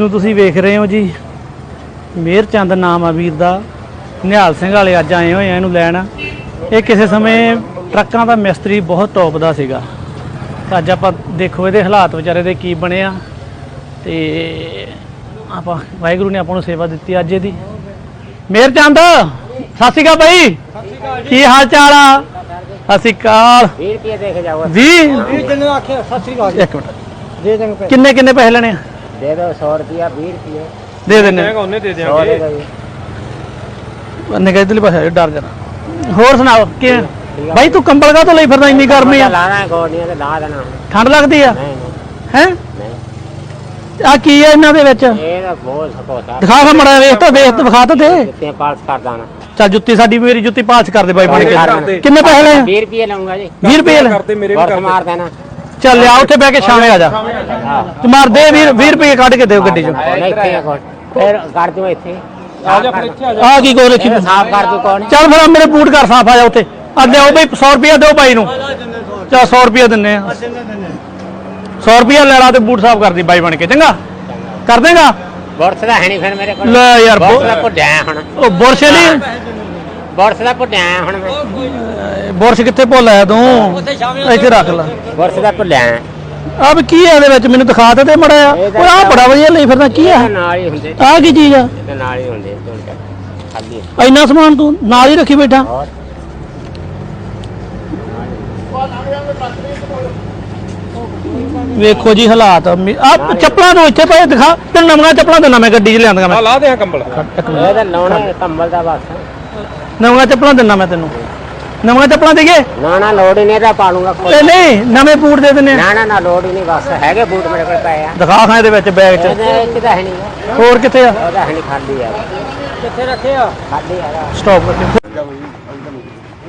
ਨੂੰ ਤੁਸੀਂ ਵੇਖ ਰਹੇ ਹੋ ਜੀ। ਮੇਰ ਚੰਦ ਨਾਮ ਆ ਵੀਰ ਦਾ। ਨਿਹਾਲ ਸਿੰਘ ਵਾਲੇ ਅੱਜ ਆਏ ਹੋਏ ਆ ਇਹਨੂੰ ਲੈਣ। ਇਹ ਕਿਸੇ ਸਮੇਂ ਟਰੱਕਾਂ ਦਾ ਮਿਸਤਰੀ ਬਹੁਤ ਟੌਪ ਦਾ ਸੀਗਾ। ਅੱਜ ਆਪਾਂ ਦੇਖੋ ਇਹਦੇ ਹਾਲਾਤ ਵਿਚਾਰੇ ਦੇ ਕੀ ਬਣੇ ਆ। ਤੇ ਆਪਾਂ ਵਾਹਿਗੁਰੂ ਨੇ ਆਪਾਂ ਨੂੰ ਸੇਵਾ ਦਿੱਤੀ ਅੱਜ ਇਹਦੀ। ਮੇਰ ਚੰਦ ਸਤਿ ਸ਼੍ਰੀ ਅਕਾਲ ਬਾਈ। ਕੀ ਹਾਲ ਚਾਲ ਆ? ਸਤਿ ਸ਼੍ਰੀ ਅਕਾਲ। 20 ਰੁਪਏ ਦੇ ਕੇ ਜਾਓ। 20 ਇਹ ਜਿੰਨੇ ਆਖਿਆ? ਸਤਿ ਸ੍ਰੀ ਅਕਾਲ ਇੱਕ ਮਿੰਟ। ਦੇ ਦੇਂਗੇ ਕਿੰਨੇ ਕਿੰਨੇ ਪੈਸੇ ਲੈਣੇ ਆ? ਦੇ ਦਿਓ 100 ਰੁਪਿਆ 20 ਰੁਪਏ ਦੇ ਦਿੰਨੇ ਉਹਨੇ ਦੇ 100 ਦੇ ਦਿਓ ਜੀ। ਨਿਕਲ ਇਧਰਲੇ ਪਾਸੇ ਡਰ ਜਾਣਾ। ਹੋਰ ਸੁਣਾਓ ਕਿਵੇਂ? ਬਾਈ ਤੂੰ ਕੰਬਲ ਕਾ ਤੋਂ ਲਈ ਫਿਰਦਾ ਇੰਨੀ ਗਰਮੀ ਆ? ਲਾਣਾ ਗੋਡੀਆਂ ਤੇ ਲਾ ਦੇਣਾ ਹੁਣ। ਠੰਡ ਲੱਗਦੀ ਆ? ਹੈ? ਨਹੀਂ। ਆ ਕੀ ਆ ਇਹਨਾਂ ਦੇ ਵਿੱਚ? ਇਹ ਤਾਂ ਬਹੁਤ ਸਕੋਤਾ ਦਿਖਾ ਫਾ ਮੜਾ ਵੇਖ ਤਾਂ ਵੇਖ ਤਾਂ ਵਿਖਾ ਤਾਂ ਦੇ ਚੱਲ ਜੁੱਤੀ ਸਾਡੀ ਮੇਰੀ ਜੁੱਤੀ ਪਾਸ ਕਰ ਦੇ ਬਾਈ ਬਣ ਕਰ ਕੇ। ਦੇ। ਕਿੰਨੇ ਪੈਸੇ ਲਏ? 20 ਰੁਪਏ ਲਵਾਂਗਾ ਜੀ। 20 ਰੁਪਏ ਲੈ ਕਰਦੇ ਮੇਰੇ ਬਰਸ ਮਾਰ ਦੇਣਾ। ਚੱਲ ਲਿਆ ਉੱਥੇ ਬਹਿ ਕੇ ਛਾਵੇਂ ਆ ਜਾ। ਹਾਂ। ਤੇ ਮਾਰ ਦੇ 20 20 ਰੁਪਏ ਕੱਢ ਕੇ ਦਿਓ ਗੱਡੀ ਚੋਂ। ਨਹੀਂ ਇੱਥੇ ਆ ਕੋਲ ਫਿਰ ਕਰ ਦਿਓ ਇੱਥੇ। ਆ ਜਾ ਫਿਰ ਇੱਥੇ ਆ ਜਾ। ਆ ਕੀ ਕੋ ਰੱਖੀ ਇਹ ਸਾਫ਼ ਕਰ ਦਿਓ ਕੌਣ? ਚੱਲ ਫਿਰ ਮੇਰੇ ਬੂਟ ਕਰ ਸਾਫ਼ ਆ ਜਾ ਉੱਥੇ। ਆ ਲਿਆਓ ਬਈ 100 ਰੁਪਏ ਦਿਓ ਬਾਈ ਨੂੰ। ਚੱਲ 100 ਰੁਪਏ ਦਿੰਨੇ ਆ। 100 ਰੁਪਏ ਲੈ ਲਾ ਤੇ ਬੂਟ ਸਾਫ਼ ਕਰ ਦੀ ਬਾਈ ਬਣ ਕੇ ਚੰਗਾ? ਕਰ ਦੇਗਾ? ਬਰਸ ਦਾ ਹੈ ਨਹੀਂ ਫਿਰ ਮੇਰੇ ਕੋਲ। ਲੈ ਯਾਰ ਬਰਸ ਦਾ ਭੁੱਡਿਆ ਹੁਣ। ਉਹ ਬੁਰਸ਼ ਨਹੀਂ। ਬਰਸ ਦਾ ਭੁੱਡਿਆ ਹੁਣ ਮੈਂ। ਬੁਰਸ਼ ਕਿੱਥੇ ਭੁੱਲ ਆਇਆ ਤੂੰ? ਇੱਥੇ ਰੱਖ ਲੈ। ਬਰਸ ਦਾ ਭੁੱਲਿਆ ਆ ਵੀ ਕੀ ਆ ਇਹਦੇ ਵਿੱਚ? ਮੈਨੂੰ ਦਿਖਾ ਤੇ ਮੜਾ ਆ ਉਹ ਆ ਬੜਾ ਵਧੀਆ ਲਈ ਫਿਰਦਾ ਕੀ ਆ? ਇਹਦੇ ਨਾਲ ਹੀ ਹੁੰਦੇ। ਆ ਕੀ ਚੀਜ਼ ਆ? ਇਹਦੇ ਨਾਲ ਹੀ ਹੁੰਦੇ ਦੋਨ ਖਾਲੀ ਇੰਨਾ ਸਮਾਨ ਤੂੰ ਨਾਲ ਹੀ ਰੱਖੀ ਬੈਠਾ। ਹੋਰ? ਵੇਖੋ ਜੀ ਹਾਲਾਤ। ਆ ਚੱਪਲਾਂ ਤੋਂ ਇੱਥੇ ਪਏ ਦਿਖਾ। ਤੈਨੂੰ ਨਵੀਆਂ ਚੱਪਲਾਂ ਦਿੰਦਾ ਮੈਂ ਗੱਡੀ 'ਚ ਲਿਆਂਦਾ ਆ ਮੈਂ ਲਾ ਦੇ ਆ ਕੰਬਲ। ਇੱਕ ਮਿੰਟ। ਇਹ ਤਾਂ ਲਾਉਣਾ ਕੰਬਲ ਦਾ ਬਸ ਨਵੀਆਂ ਚੱਪਲਾਂ ਦਿੰਦਾ ਮੈਂ ਤੈਨੂੰ। ਨਵੀਆਂ ਚੱਪਲਾਂ ਦੇਗੇ ਨਾ ਨਾ ਲੋੜ ਹੀ ਨਹੀਂ ਇਹਦਾ ਪਾ ਲੂੰਗਾ ਕੋਈ। ਨਹੀਂ ਨਵੇਂ ਬੂਟ ਦੇ ਦਿੰਨੇ। ਆ। ਨਾ ਨਾ ਨਾ ਲੋੜ ਹੀ ਨਹੀਂ ਬਸ। ਹੈਗੇ ਬੂਟ ਮੇਰੇ ਕੋਲ ਪਏ ਆ। ਦਿਖਾ ਖਾਂ ਇਹਦੇ ਵਿੱਚ ਬੈਗ 'ਚ। ਇਹਦੇ ਇੱਕ ਤਾਂ ਹੈ ਨਹੀਂ ਹੋਰ ਕਿੱਥੇ ਆ? ਉਹਦਾ ਹੈ ਨਹੀਂ ਖਾਲੀ ਆ। ਕਿੱਥੇ ਰੱਖੇ ਆ? ਖਾਲੀ ਹੈਗਾ ਸਟਾਪ ਕਰਕੇ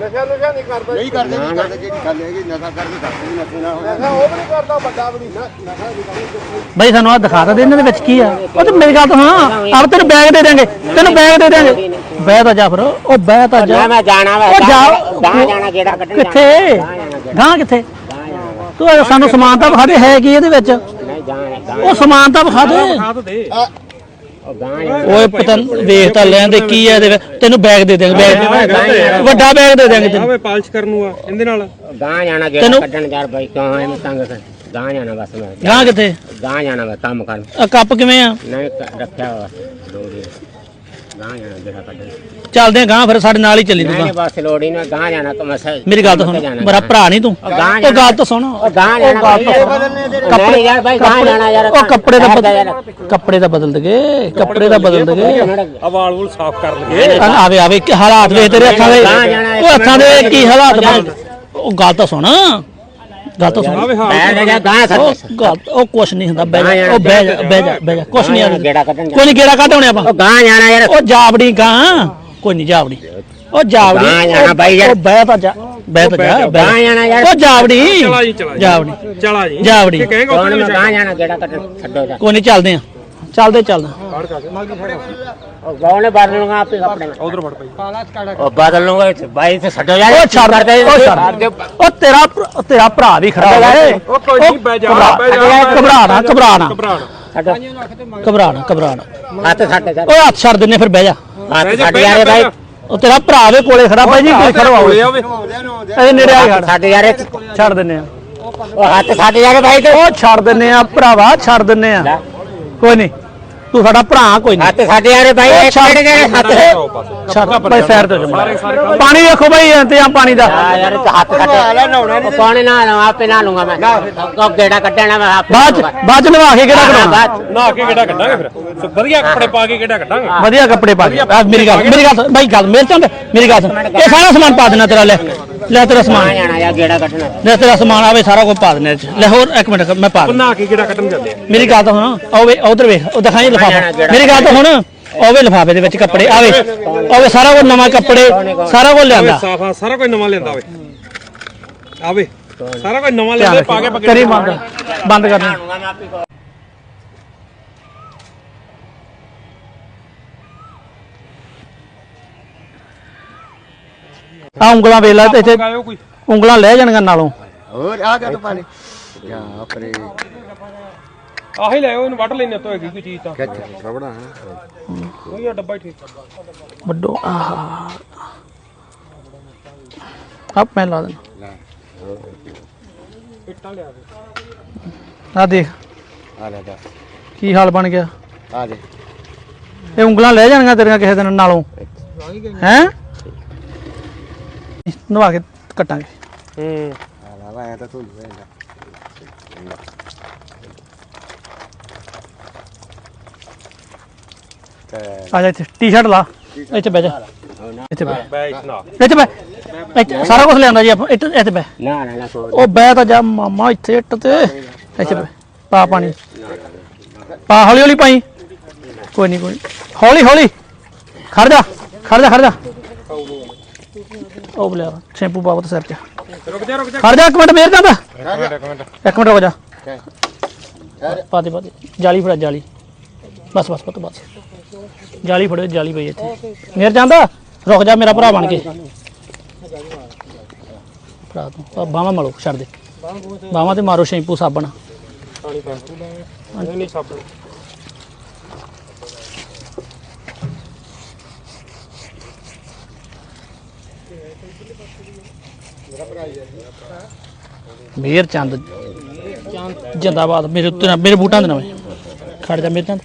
ਨਸ਼ਾ ਨਸ਼ਾ ਨਹੀਂ ਕਰਦਾ। ਨਹੀਂ ਕਰਦੇ ਨਹੀਂ ਕਰਦੇ ਜਿਹੜੀ ਗੱਲ ਹੈਗੀ ਨਸ਼ਾ ਕਰਕੇ ਕਰਦੇ ਨਸ਼ੇ ਨਾ ਹੋਣਾ ਨਸ਼ਾ ਉਹ ਵੀ ਨਹੀਂ ਕਰਦਾ ਵੱਡਾ ਵੀ ਨਹੀਂ। ਨਸ਼ਾ ਨਹੀਂ ਕਰਦਾ ਬਈ ਸਾਨੂੰ ਆ ਦਿਖਾ ਤਾਂ ਦੇ ਇਹਨਾਂ ਦੇ ਵਿੱਚ ਕੀ ਆ? ਉਹ ਤੇ ਮੇਰੀ ਗੱਲ ਤਾਂ ਹਾਂ। ਆਪ ਤੈਨੂੰ ਬੈਗ ਦੇ ਦੇਾਂਗੇ ਤੈਨੂੰ ਬੈਗ ਦੇ ਦੇਾਂਗੇ ਬਹਿ ਤਾਂ ਜਾ ਫਿਰ ਉਹ ਬਹਿ ਤਾਂ ਜਾ। ਮੈਂ ਜਾਣਾ ਵਾ ਉਹ ਜਾ ਗਾਂ ਜਾਣਾ ਜਿਹੜਾ ਕੱਢਣ ਕਿੱਥੇ? ਗਾਂ ਜਾਣਾ ਗਾਂ ਕਿੱਥੇ ਜਾਣਾ। ਤੂੰ ਇਹ ਸਾਨੂੰ ਸਮਾਨ ਤਾਂ ਵਿਖਾ ਦੇ ਹੈ ਕੀ ਇਹਦੇ ਵਿੱਚ? ਨਹੀਂ ਜਾਣਾ ਗਾਂ ਉਹ ਸਮਾਨ ਤਾਂ ਵਿਖਾ ਦੇ। ਉਹ ਗਾਂ ਜਾਣਾ। ਓਏ ਪਤਾ ਨੀ, ਵੇਖ ਤਾਂ ਲੈਂਦੇ ਕੀ ਆ ਇਹਦੇ ਵਿੱਚ। ਤੈਨੂੰ ਬੈਗ ਦੇ ਦੇਾਂਗੇ ਬੈਗ ਵੱਡਾ ਬੈਗ ਦੇ ਦੇਾਂਗੇ ਤੈਨੂੰ। ਆਵੇ ਪਾਲਿਸ਼ ਕਰਨ ਨੂੰ ਆ ਇਹਦੇ ਨਾਲ। ਗਾਂ ਜਾਣਾ ਜਿਹੜਾ ਤੈਨੂੰ- ਕੱਢਣ ਯਾਰ ਬਾਈ ਕਿਉਂ ਐਵੇਂ ਤੰਗ ਕਰ। ਗਾਂ ਜਾਣਾ ਬਸ ਮੈਂ। ਗਾਂ ਕਿੱਥੇ? ਗਾਂ ਜਾਣਾ ਵਾ ਕੰਮ ਕਰਨ ਆ ਕੱਪ ਕਿਵੇਂ ਆ? ਨਹੀਂ ਕ- ਰੱਖਿਆ ਵਾ ਦੋ ਦਿਨ ਗਾਂ ਜਾਣਾ ਜਿਹੜਾ ਕੱਢਣ ਚੱਲਦੇ ਆ ਗਾਂ ਫਿਰ ਸਾਡੇ ਨਾਲ ਹੀ ਚੱਲੀ ਤੂੰ ਨਹੀਂ ਗਾਂ ਬਸ ਲੋੜ ਹੀ ਨਹੀਂ ਗਾਂ ਜਾਣਾ ਕਮ ਸੇ ਮੇਰੀ ਗੱਲ ਤਾਂ ਸੁਣ ਮੇਰਾ ਭਰਾ ਨਹੀਂ ਤੂੰ। ਉਹ ਗਾਂ ਉਹ ਜਾਣਾ। ਗੱਲ ਤਾਂ ਸੁਣ ਉਹ ਗਾਂ ਜਾਣਾ। ਕੱਪੜੇ ਯਾਰ ਬਾਈ ਗਾਂ ਜਾਣਾ ਯਾਰ ਉਹ ਕੱਪੜੇ ਦਾ ਬਦਲ। ਕੱਪੜੇ ਦਾ ਬਦਲ ਦਗੇ ਕੱਪੜੇ ਦਾ ਬਦਲ ਦਗੇ। ਆ ਵਾਲ ਵੂਲ ਸਾਫ਼ ਕਰ ਲਗੇ ਆਵੇ ਆਵੇ ਕੀ ਹਾਲਾਤ ਵੇਖ ਤੇਰੇ ਅੱਖਾਂ ਦੇ ਉਹ ਅੱਖਾਂ ਦੇ ਕੀ ਹਾਲਾਤ ਬਣ ਉਹ ਗੱਲ ਤਾਂ ਸੁਣ। ਗੱਲ ਤਾਂ ਸੁਣ ਆਵੇ ਹਾਂ ਬੈਠ ਜਾ ਗਾਂ ਉਹ ਸੱਤ ਗੱਲ ਉਹ ਕੁਛ ਨਹੀਂ ਹੁੰਦਾ ਬਹਿ ਜਾ ਉਹ ਬਹਿ ਜਾ ਬਹਿ ਜਾ ਬਹਿ ਜਾ। ਕੁਛ ਨਹੀਂ ਗਾਂ ਗੇੜਾ ਕੱਢਣ ਕੋਈ ਨਹੀਂ ਗੇੜਾ ਕੱਢ ਆਉਣੇ ਆਪਾਂ। ਉਹ ਗਾਂ ਜਾਣਾ ਯਾਰ। ਉਹ ਜਾਵੜੀ ਗਾਂ ਕੋਈ ਨਹੀਂ ਜਾਵੜੀ। ਉਹ ਜਾਵੜੀ। ਗਾਂ ਜਾਣਾ ਉਹ- ਬਾਈ ਯਾਰ। ਉਹ ਬਹਿ ਤਾਂ ਜਾ ਬਹਿ ਤਾਂ ਜਾ ਗਾਂ ਬਹਿ ਜਾਣਾ ਯਾਰ। ਉਹ ਜਾਵੜੀ। ਚਲਾ ਜੀ ਚਲਾ ਜੀ। ਜਾਵੜੀ। ਚਲਾ ਜੀ। ਜਾਵੜੀ। ਕੀ ਕਹੇਗਾ ਕੌਣ ਉੱਥੇ ਮੈਂ ਗਾਂ ਜਾਣਾ ਗੇੜਾ ਕੱਢਣ। ਛੱਡੋ ਜਾ। ਕੋਈ ਨਹੀਂ ਚੱਲਦੇ ਆ। ਚੱਲਦੇ ਚੱਲਦੇ। ਉਹ ਗਾਂ ਨੇ ਬਦਲ ਲੂੰਗਾ ਆਪੇ ਕੱਪੜੇ ਮੈਂ ਉਧਰ ਫੜ ਪਈ ਉਹ ਬਦਲ ਲੂੰਗਾ ਇੱਥੇ। ਬਾਈ ਤੇ ਛੱਡੋ ਯਾਰ। ਉਹ ਛੱਡ ਕਰਦੇ ਉਹ ਛੱਡ। ਉਹ ਤੇਰਾ ਭਰਾ- ਤੇਰਾ ਭਰਾ ਵੀ ਖੜਾ ਹੋਇਆ। ਉਹ ਕੋਈ ਨਹੀਂ ਬਹਿ ਜਾ ਘਬਰਾ- ਬਹਿ ਜਾ ਘਬਰਾਣਾ ਘਬਰਾਣਾ। ਘਬਰਾਣਾ। ਛੱਡੋ। ਘਬਰਾਣਾ ਘਬਰਾਣਾ। ਹੱਥ ਛੱਡ ਜਾ ਓਏ ਹੱਥ ਛੱਡ ਦਿੰਨੇ ਫਿਰ ਬਹਿ ਜਾ। ਹੱਥ ਛੱਡ ਯਾਰ ਬਾਈ। ਉਹ ਤੇਰਾ ਭਰਾ ਵੇ ਕੋਲੇ ਖੜਾ ਭਾਈ ਜੀ ਕੋਈ ਖੜਵਾਓ ਕੋਲੇ ਆਵੇ। ਇਹ ਨੇੜੇ ਆ ਹੱਥ ਛੱਡ ਯਾਰ ਛੱਡ ਦਿੰਨੇ ਆ। ਉਹ ਹੱਥ ਛੱਡ ਯਾਰ ਬਾਈ ਤੇ ਉਹ ਛੱਡ ਦਿੰਨੇ ਆ ਭਰਾਵਾ ਛੱਡ ਦਿੰਨੇ ਆ। ਕੋਈ ਨਹੀਂ। ਤੂੰ ਸਾਡਾ ਭਰਾ ਕੋਈ ਨਹੀਂ। ਹੱਥ ਛੱਡ ਯਾਰ ਬਾਈ ਇੱਕ ਛੱਡ ਮਿੰਟ ਯਾਰ ਹੱਥ? ਛੱਡ ਭਾਈ ਸਾਈਡ ਤੇ ਹੋ ਜਾ ਪਾਣੀ ਵੇਖੋ ਭਾਈ ਇੰਤਜ਼ਾਮ ਪਾਣੀ ਦਾ। ਯਾਰ ਹੱਥ ਉਹ ਪਾਣੀ ਨਾ ਨਾ ਆਪੇ ਨਾ ਲੂੰਗਾ ਮੈਂ। ਉਹ ਗੇੜਾ ਕੱਢਣਾ ਮੈਂ ਆਪੇ ਬਾਅਦ ਚ ਬਾਅਦ ਚ ਨਵਾ ਕੇ ਕਿਹੜਾ ਚ। ਨਾ ਕੇ ਕਿਹੜਾ ਕੱਢਾਂਗੇ ਫਿਰ? ਵਧੀਆ ਕੱਪੜੇ ਪਾ ਕੇ ਕਿਹੜਾ ਕੱਢਾਂਗੇ? ਵਧੀਆ ਕੱਪੜੇ ਪਾ ਕੇ। ਮੇਰੀ ਗੱਲ ਮੇਰੀ ਗੱਲ ਬਾਈ ਗੱਲ ਮੇਰੇ ਚੰਦ ਮੇਰੀ ਗੱਲ। ਇਹ ਸਾਰਾ ਸਮਾਨ ਪਾ ਦੇਣਾ ਤੇਰਾ ਲੈ। ਲੈ ਤੇਰਾ ਆ ਸਮਾਨ। ਜਾਣਾ ਯਾਰ ਗੇੜਾ ਕੱਢਣਾ? ਲੈ ਤੇਰਾ ਸਮਾਨ ਆਵੇ ਸਾਰਾ ਕੁਝ ਪਾ 'ਚ। ਲੈ ਹੋਰ ਇੱਕ ਮਿੰਟ ਮੈਂ ਪਾ ਦਿੰਦਾ। ਨਾ ਕੇ ਕਿਹੜਾ ਕੱਢਣ ਜਾਂਦੇ ਆ। ਮੇਰੀ ਗੱਲ ਤਾਂ ਸੁਣ ਆਵੇ ਉਧਰ ਵੇਖ ਉਹ ਦਿਖਾਈ ਲਿਫਾਫਾ। ਮੇਰੀ ਗੱਲ ਤਾਂ ਹੁਣ ਆਵੇ ਲਿਫਾਫੇ ਦੇ ਵਿੱਚ ਕੱਪੜੇ ਆਵੇ। ਆਵੇ ਸਾਰਾ ਕੁਝ ਨਵਾਂ ਕੱਪੜੇ ਸਾਰਾ ਕੁਝ ਲਿਆਂਦਾ। ਸਾਫਾ ਸਾਰਾ ਕੋਈ ਨਵਾਂ ਲੈਂਦਾ ਆਵੇ। ਆਵੇ ਸਾਰਾ ਕੋਈ ਨਵਾਂ ਲੈਂਦਾ ਪਾ ਕੇ ਪਾ ਕੇ ਕਰੀ ਬੰਦ ਬੰਦ ਕਰ ਆ ਉਂਗਲਾਂ ਵੇਲਾ ਤੇ ਇੱਥੇ ਕੋਈ। ਉਂਗਲਾਂ ਲੈ ਜਾਣਗੀਆਂ ਨਾਲੋਂ। ਹੋਰ ਆ ਗਿਆ ਤੂੰ ਪਾਣੀ। ਜਾ ਪਰੇ ਆਹੀ ਲੈ ਆਓ ਇਹਨੂੰ ਵੱਢ ਲੈਣੇ ਤੋਂ ਹੈਗੀ ਕੋਈ ਚੀਜ਼ ਤਾਂ। ਕਿੱਥੇ ਰਬੜਾ ਉਹੀ ਆ ਡੱਬਾ ਹੀ ਠੀਕ ਵੱਡੋ ਆਹ। ਆਪ ਮੈਂ ਲਾ ਦੇਣਾ ਇੱਟਾਂ ਲਿਆ ਦੇ। ਆ ਦੇਖ ਆ ਲੈ ਦਾ ਕੀ ਹਾਲ ਬਣ ਗਿਆ। ਆ ਦੇ। ਇਹ ਉਂਗਲਾਂ ਲੈ ਜਾਣਗੀਆਂ ਤੇਰੀਆਂ ਕਿਸੇ ਦਿਨ ਨਾਲੋਂ। ਹੈ? ਨਵਾ ਕੇ ਕੱਟਾਂਗੇ। ਹੂੰ। ਆ ਲਾ ਵਾ ਐ ਤਾਂ ਤੂੰ ਲੈਂਦਾ ਤੇ ਆ ਜਾ ਇੱਥੇ ਟੀ-ਸ਼ਰਟ ਲਾ। ਇੱਥੇ ਬਹਿ ਜਾ। ਇੱਥੇ ਬਹਿ। ਬੈਠ ਨਾ ਇੱਥੇ ਬਹਿ। ਇੱਥੇ ਸਾਰਾ ਕੁਝ ਲਿਆਂਦਾ ਜੀ ਆਪਾਂ। ਇੱਥੇ ਇੱਥੇ ਬਹਿ। ਨਾ ਨਾ ਨਾ ਕੋਈ ਉਹ ਬਹਿ ਤਾਂ ਜਾ ਮਾਮਾ ਇੱਥੇ ਇੱਟ ਤੇ। ਇੱਥੇ ਬਹਿ। ਪਾ ਪਾਣੀ। ਪਾ ਹੌਲੀ ਹੌਲੀ ਪਾਈ। ਕੋਈ ਨਹੀਂ ਕੋਈ ਨੀ। ਹੌਲੀ ਹੌਲੀ। ਖੜ ਜਾ ਖੜ ਜਾ ਖੜ ਜਾ। ਉਹ ਬਲਿਆ ਸ਼ੈਂਪੂ ਬਾਬਤ ਸਿਰ ਤੇ ਰੁਕ ਜਾ ਰੁਕ ਜਾ। ਖੜ ਜਾ ਇੱਕ ਮਿੰਟ ਮੇਰ ਜਾਂਦਾ। ਇੱਕ ਮਿੰਟ ਇੱਕ ਮਿੰਟ। ਰੁਕ ਜਾ। ਪਾ ਦੇ ਪਾ ਦੇ। ਜਾਲੀ ਫੜਾ ਜਾਲੀ। ਬਸ ਬਸ ਪੁੱਤ ਬਸ। ਜਾਲੀ ਫੜੋ ਜਾਲੀ ਪਈ ਇੱਥੇ। ਮੇਰ ਜਾਂਦਾ? ਰੁਕ ਜਾ ਮੇਰਾ ਭਰਾ ਬਣ ਕੇ। ਭਰਾ ਤੂੰ। ਬਾਵਾ ਮਲੋ ਛੱਡ ਦੇ। ਬਾਵਾ ਤੇ ਮਾਰੋ ਸ਼ੈਂਪੂ ਸਾਬਣ। ਪਾਣੀ ਪਾ। ਨਹੀਂ ਨਹੀਂ ਸਾਬਣ। ਮੇਰ ਚੰਦ। ਜਿੰਦਾਬਾਦ। ਮੇਰੇ ਉੱਤੇ ਮੇਰੇ ਬੂਟਾਂ ਦੇ ਨਵੇਂ ਖੜ ਜਾ ਮੇਰੇ ਚੰਦ।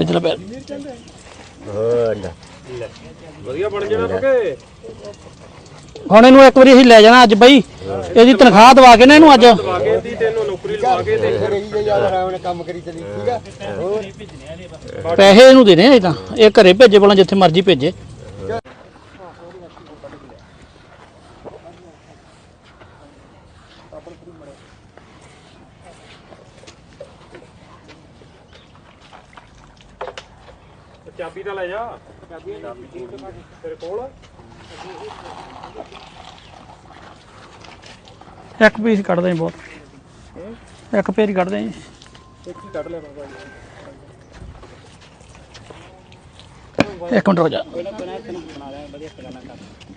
ਇਧਰ ਪੈਰ ਵਧੀਆ ਬਣ ਜਾਣਾ ਪਕੇ। ਹੁਣ ਇਹਨੂੰ ਇੱਕ ਵਾਰੀ ਅਸੀਂ ਲੈ ਜਾਣਾ ਅੱਜ ਬਈ। ਇਹਦੀ ਤਨਖਾਹ ਦਵਾ ਕੇ ਨਾ ਇਹਨੂੰ ਅੱਜ। ਲਵਾ ਕੇ ਦੀ ਤੈਨੂੰ ਨੌਕਰੀ ਲਵਾ ਕੇ ਤੇ ਫਿਰ ਇਹੀ ਜੇ ਯਾਦ ਹੈ ਉਹਨੇ ਕੰਮ ਕਰੀ ਚਲੀ ਠੀਕ ਆ? ਹੋਰ ਪੈਸੇ ਇਹਨੂੰ ਦੇਣੇ ਆ ਇਹ ਤਾਂ। ਇਹ ਘਰੇ ਭੇਜੇ ਬੋਲਾਂ ਜਿੱਥੇ ਮਰਜ਼ੀ ਭੇਜੇ ਚਾਬੀ ਤਾਂ ਲੈ ਜਾ ਚਾਬੀ ਤੇਰੇ ਕੋਲ ਇੱਕ ਪੀਸ ਕੱਢ ਦੇ ਬਹੁਤ। ਇੱਕ ਪੇਰ ਹੀ ਕੱਢ ਦੇ ਇੱਕ ਹੀ ਕੱਢ ਲੈ ਬਾਬਾ ਇੱਕ ਮਿੰਟ ਰੁਕ ਜਾ। ਕਰਦੇ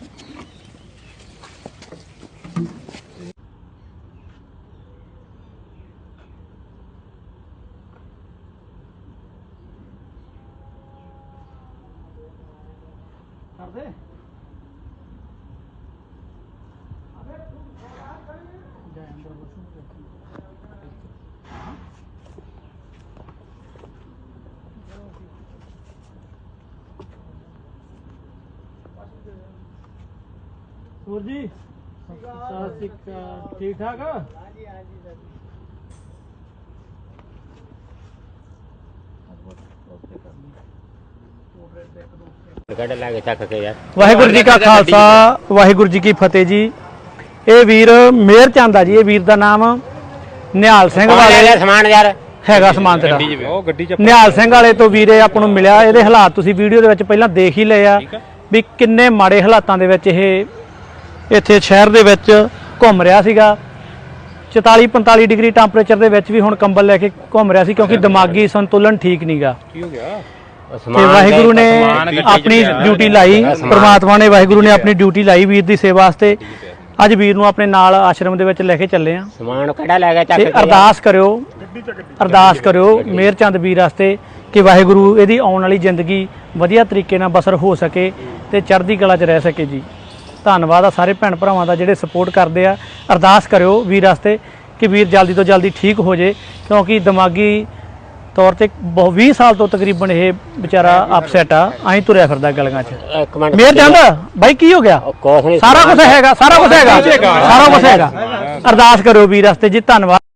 ਹੋਰ ਜੀ? ਸਤਿ ਸ਼੍ਰੀ ਅਕਾਲ। ਠੀਕ ਠਾਕ ਹਾਂਜੀ ਹਾਂਜੀ ਕੱਢ ਲਾ ਕੇ ਚੱਕ ਕੇ ਯਾਰ। ਵਾਹਿਗੁਰੂ ਜੀ ਕਾ ਖਾਲਸਾ ਵਾਹਿਗੁਰੂ ਜੀ ਕੀ ਫਤਿਹ ਜੀ। ਇਹ ਵੀਰ ਮੇਰ ਚੰਦ ਆ ਜੀ ਇਹ ਵੀਰ ਦਾ ਨਾਮ ਨਿਹਾਲ ਸਿੰਘ ਵਾਲੇ ਵਾਲਾ ਸਮਾਨ ਯਾਰ। ਹੈਗਾ ਸਮਾਨ ਤੇਰਾ। ਉਹ ਗੱਡੀ ਚ ਨਿਹਾਲ ਸਿੰਘ ਵਾਲੇ ਤੋਂ ਵੀਰੇ ਆਪ ਨੂੰ ਮਿਲਿਆ ਇਹਦੇ ਹਾਲਾਤ ਤੁਸੀਂ ਵੀਡੀਓ ਦੇ ਵਿੱਚ ਪਹਿਲਾਂ ਦੇਖ ਹੀ ਲਏ ਆ ਵੀ ਕਿੰਨੇ ਮਾੜੇ ਹਾਲਾਤਾਂ ਦੇ ਵਿੱਚ ਇਹ ਇੱਥੇ ਸ਼ਹਿਰ ਦੇ ਵਿੱਚ ਘੁੰਮ ਰਿਹਾ ਸੀਗਾ। 44 45 ਡਿਗਰੀ ਟੈਂਪਰੇਚਰ ਦੇ ਵਿੱਚ ਵੀ ਹੁਣ ਕੰਬਲ ਲੈ ਕੇ ਘੁੰਮ ਰਿਹਾ ਸੀ ਕਿਉਂਕਿ ਦਿਮਾਗੀ ਸੰਤੁਲਨ ਠੀਕ ਨਹੀਂਗਾ ਕੀ ਹੋ ਗਿਆ? ਉਹ ਤੇ ਵਾਹਿਗੁਰੂ ਨੇ ਆਪਣੀ। ਡਿਊਟੀ ਲਾਈ। ਪ੍ਰਮਾਤਮਾ ਨੇ ਵਾਹਿਗੁਰੂ ਨੇ ਆਪਣੀ ਡਿਊਟੀ ਲਾਈ ਵੀਰ ਦੀ ਸੇਵਾ ਵਾਸਤੇ। ਅੱਜ ਵੀਰ ਨੂੰ ਆਪਣੇ ਨਾਲ ਆਸ਼ਰਮ ਦੇ ਵਿੱਚ ਲੈ ਕੇ ਚੱਲੇ ਆ। ਸਮਾਨ ਕੱਢ ਲੈ ਕੇ ਚੱਕ ਤੇ ਕੇ। ਅਰਦਾਸ ਕਰਿਓ ਅਰਦਾਸ ਕਰਿਓ ਮੇਰ ਚੰਦ ਵੀਰ ਵਾਸਤੇ ਕਿ ਵਾਹਿਗੁਰੂ ਇਹਦੀ ਆਉਣ ਵਾਲੀ ਜ਼ਿੰਦਗੀ ਵਧੀਆ ਤਰੀਕੇ ਨਾਲ ਬਸਰ ਹੋ ਸਕੇ ਤੇ ਚੜ੍ਹਦੀ ਕਲਾ 'ਚ ਰਹਿ ਸਕੇ ਜੀ। ਧੰਨਵਾਦ ਆ ਸਾਰੇ ਭੈਣ ਭਰਾਵਾਂ ਦਾ ਜਿਹੜੇ ਸਪੋਰਟ ਕਰਦੇ ਆ। ਅਰਦਾਸ ਕਰਿਓ ਵੀਰ ਵਾਸਤੇ ਕਿ ਵੀਰ ਜਲਦੀ ਤੋਂ ਜਲਦੀ ਠੀਕ ਹੋ ਜੇ ਕਿਉਂਕਿ ਦਿਮਾਗੀ ਤੌਰ ਤੇ ਬਹੁਤ 20 ਸਾਲ ਤੋਂ ਤਕਰੀਬਨ ਇਹ ਵਿਚਾਰਾ ਅਪਸੈਟ ਆ ਐਂ ਤੁਰਿਆ ਫਿਰਦਾ ਗਲੀਆਂ 'ਚ। ਮੇਰ ਚੰਦ ਬਾਈ ਕੀ ਹੋ ਗਿਆ? ਸਾਰਾ ਕੁਝ ਹੈਗਾ ਸਾਰਾ ਕੁਝ ਹੈਗਾ। ਸਾਰਾ ਕੁਝ ਹੈਗਾ। ਅਰਦਾਸ ਕਰੋ ਵੀਰ ਵਾਸਤੇ ਜੀ ਧੰਨਵਾਦ।